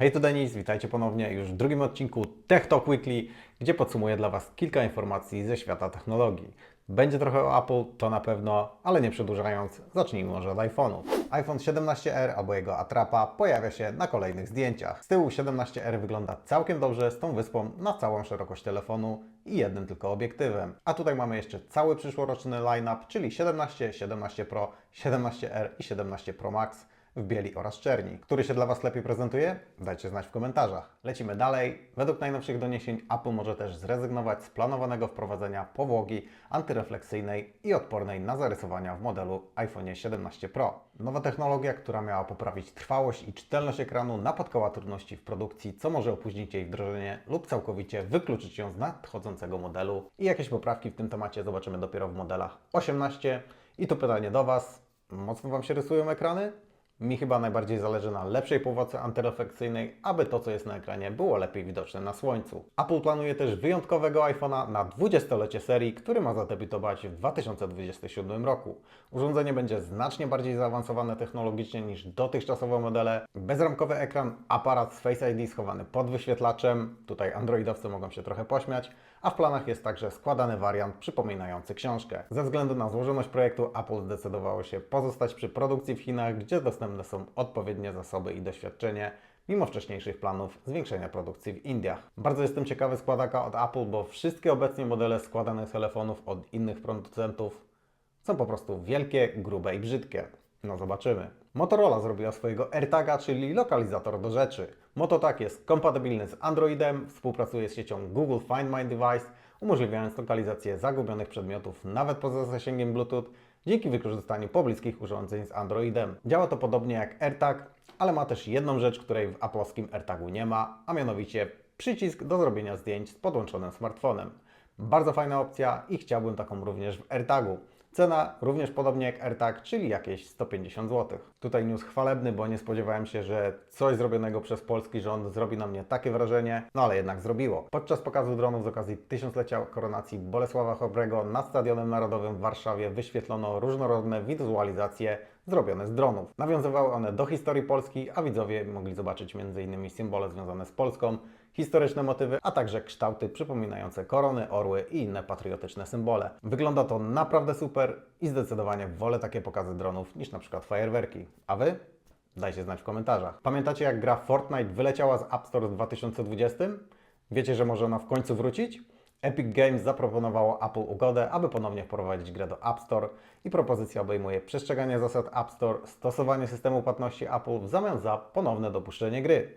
Hej, to Denis, witajcie ponownie już w drugim odcinku Tech Talk Weekly, gdzie podsumuję dla Was kilka informacji ze świata technologii. Będzie trochę o Apple, to na pewno, ale nie przedłużając, zacznijmy może od iPhone'ów. iPhone 17R albo jego atrapa pojawia się na kolejnych zdjęciach. Z tyłu 17R wygląda całkiem dobrze z tą wyspą na całą szerokość telefonu i jednym tylko obiektywem. A tutaj mamy jeszcze cały przyszłoroczny line-up, czyli 17, 17 Pro, 17R i 17 Pro Max w bieli oraz czerni. Który się dla Was lepiej prezentuje? Dajcie znać w komentarzach. Lecimy dalej. Według najnowszych doniesień Apple może też zrezygnować z planowanego wprowadzenia powłogi antyrefleksyjnej i odpornej na zarysowania w modelu iPhone 17 Pro. Nowa technologia, która miała poprawić trwałość i czytelność ekranu, napotkała trudności w produkcji, co może opóźnić jej wdrożenie lub całkowicie wykluczyć ją z nadchodzącego modelu. I jakieś poprawki w tym temacie zobaczymy dopiero w modelach 18. I to pytanie do Was. Mocno Wam się rysują ekrany? Mi chyba najbardziej zależy na lepszej powłoce antyrefleksyjnej, aby to, co jest na ekranie, było lepiej widoczne na słońcu. Apple planuje też wyjątkowego iPhone'a na 20-lecie serii, który ma zadebiutować w 2027 roku. Urządzenie będzie znacznie bardziej zaawansowane technologicznie niż dotychczasowe modele. Bezramkowy ekran, aparat z Face ID schowany pod wyświetlaczem, tutaj androidowcy mogą się trochę pośmiać, a w planach jest także składany wariant przypominający książkę. Ze względu na złożoność projektu Apple zdecydowało się pozostać przy produkcji w Chinach, gdzie dostępne są odpowiednie zasoby i doświadczenie, mimo wcześniejszych planów zwiększenia produkcji w Indiach. Bardzo jestem ciekawy składaka od Apple, bo wszystkie obecnie modele składanych telefonów od innych producentów są po prostu wielkie, grube i brzydkie. No zobaczymy. Motorola zrobiła swojego AirTaga, czyli lokalizator do rzeczy. MotoTag jest kompatybilny z Androidem, współpracuje z siecią Google Find My Device, umożliwiając lokalizację zagubionych przedmiotów nawet poza zasięgiem Bluetooth dzięki wykorzystaniu pobliskich urządzeń z Androidem. Działa to podobnie jak AirTag, ale ma też jedną rzecz, której w aplowskim AirTagu nie ma, a mianowicie przycisk do zrobienia zdjęć z podłączonym smartfonem. Bardzo fajna opcja i chciałbym taką również w AirTagu. Cena również podobnie jak AirTag, czyli jakieś 150 zł. Tutaj news chwalebny, bo nie spodziewałem się, że coś zrobionego przez polski rząd zrobi na mnie takie wrażenie, no ale jednak zrobiło. Podczas pokazu dronów z okazji tysiąclecia koronacji Bolesława Chrobrego nad Stadionem Narodowym w Warszawie wyświetlono różnorodne wizualizacje zrobione z dronów. Nawiązywały one do historii Polski, a widzowie mogli zobaczyć m.in. symbole związane z Polską, historyczne motywy, a także kształty przypominające korony, orły i inne patriotyczne symbole. Wygląda to naprawdę super i zdecydowanie wolę takie pokazy dronów niż na przykład fajerwerki. A Wy? Dajcie znać w komentarzach. Pamiętacie jak gra Fortnite wyleciała z App Store w 2020? Wiecie, że może ona w końcu wrócić? Epic Games zaproponowało Apple ugodę, aby ponownie wprowadzić grę do App Store i propozycja obejmuje przestrzeganie zasad App Store, stosowanie systemu płatności Apple w zamian za ponowne dopuszczenie gry.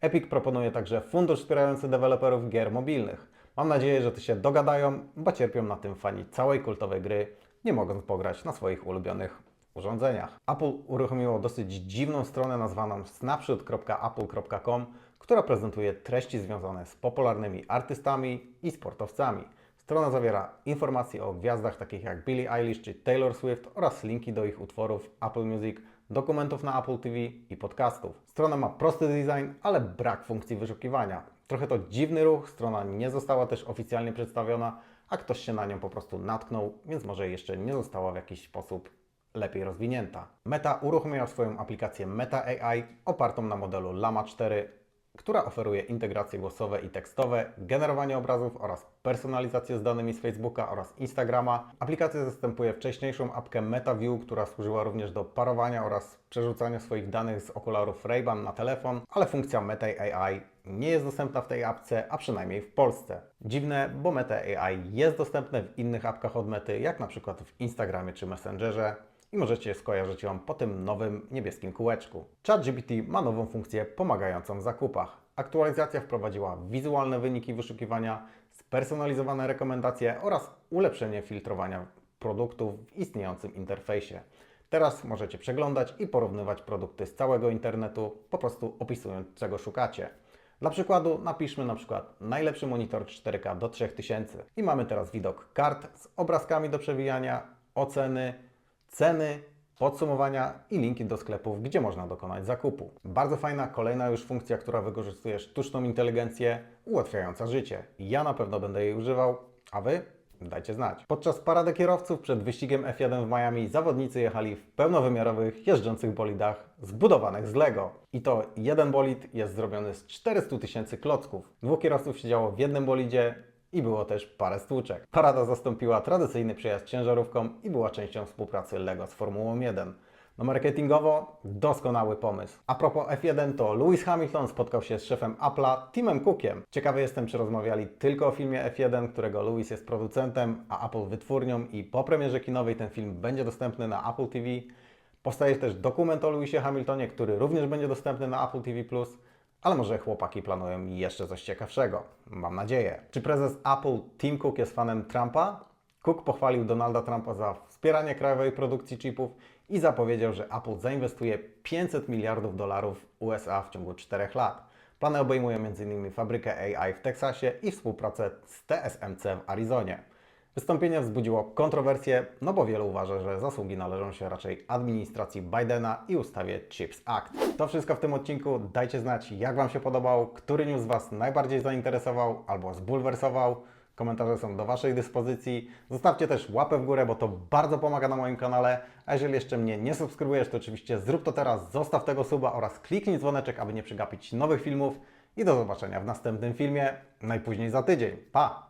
Epic proponuje także fundusz wspierający deweloperów gier mobilnych. Mam nadzieję, że to się dogadają, bo cierpią na tym fani całej kultowej gry, nie mogąc pograć na swoich ulubionych urządzeniach. Apple uruchomiło dosyć dziwną stronę nazwaną snapshot.apple.com, która prezentuje treści związane z popularnymi artystami i sportowcami. Strona zawiera informacje o gwiazdach takich jak Billie Eilish czy Taylor Swift oraz linki do ich utworów Apple Music, dokumentów na Apple TV i podcastów. Strona ma prosty design, ale brak funkcji wyszukiwania. Trochę to dziwny ruch, strona nie została też oficjalnie przedstawiona, a ktoś się na nią po prostu natknął, więc może jeszcze nie została w jakiś sposób lepiej rozwinięta. Meta uruchomiła swoją aplikację Meta AI opartą na modelu Llama 4, która oferuje integracje głosowe i tekstowe, generowanie obrazów oraz personalizację z danymi z Facebooka oraz Instagrama. Aplikacja zastępuje wcześniejszą apkę MetaView, która służyła również do parowania oraz przerzucania swoich danych z okularów Ray-Ban na telefon, ale funkcja Meta AI nie jest dostępna w tej apce, a przynajmniej w Polsce. Dziwne, bo Meta AI jest dostępne w innych apkach od Mety, jak na przykład w Instagramie czy Messengerze i możecie skojarzyć ją po tym nowym niebieskim kółeczku. ChatGPT ma nową funkcję pomagającą w zakupach. Aktualizacja wprowadziła wizualne wyniki wyszukiwania, spersonalizowane rekomendacje oraz ulepszenie filtrowania produktów w istniejącym interfejsie. Teraz możecie przeglądać i porównywać produkty z całego internetu, po prostu opisując czego szukacie. Dla przykładu napiszmy na przykład najlepszy monitor 4K do 3000 i mamy teraz widok kart z obrazkami do przewijania, oceny, ceny, podsumowania i linki do sklepów, gdzie można dokonać zakupu. Bardzo fajna kolejna już funkcja, która wykorzystuje sztuczną inteligencję, ułatwiająca życie. Ja na pewno będę jej używał, a Wy? Dajcie znać. Podczas parady kierowców przed wyścigiem F1 w Miami zawodnicy jechali w pełnowymiarowych, jeżdżących bolidach zbudowanych z Lego. I to jeden bolid jest zrobiony z 400 tysięcy klocków. Dwóch kierowców siedziało w jednym bolidzie i było też parę stłuczek. Parada zastąpiła tradycyjny przejazd ciężarówką i była częścią współpracy LEGO z Formułą 1. No marketingowo doskonały pomysł. A propos F1 to Lewis Hamilton spotkał się z szefem Apple'a Timem Cookiem. Ciekawy jestem, czy rozmawiali tylko o filmie F1, którego Lewis jest producentem, a Apple wytwórnią i po premierze kinowej ten film będzie dostępny na Apple TV. Powstaje też dokument o Lewisie Hamiltonie, który również będzie dostępny na Apple TV+. Ale może chłopaki planują jeszcze coś ciekawszego. Mam nadzieję. Czy prezes Apple Tim Cook jest fanem Trumpa? Cook pochwalił Donalda Trumpa za wspieranie krajowej produkcji chipów i zapowiedział, że Apple zainwestuje 500 miliardów dolarów USA w ciągu 4 lat. Plany obejmują m.in. fabrykę AI w Teksasie i współpracę z TSMC w Arizonie. Wystąpienie wzbudziło kontrowersje, no bo wielu uważa, że zasługi należą się raczej administracji Bidena i ustawie CHIPS Act. To wszystko w tym odcinku. Dajcie znać, jak Wam się podobał, który news Was najbardziej zainteresował albo zbulwersował. Komentarze są do Waszej dyspozycji. Zostawcie też łapę w górę, bo to bardzo pomaga na moim kanale. A jeżeli jeszcze mnie nie subskrybujesz, to oczywiście zrób to teraz, zostaw tego suba oraz kliknij dzwoneczek, aby nie przegapić nowych filmów. I do zobaczenia w następnym filmie, najpóźniej za tydzień. Pa!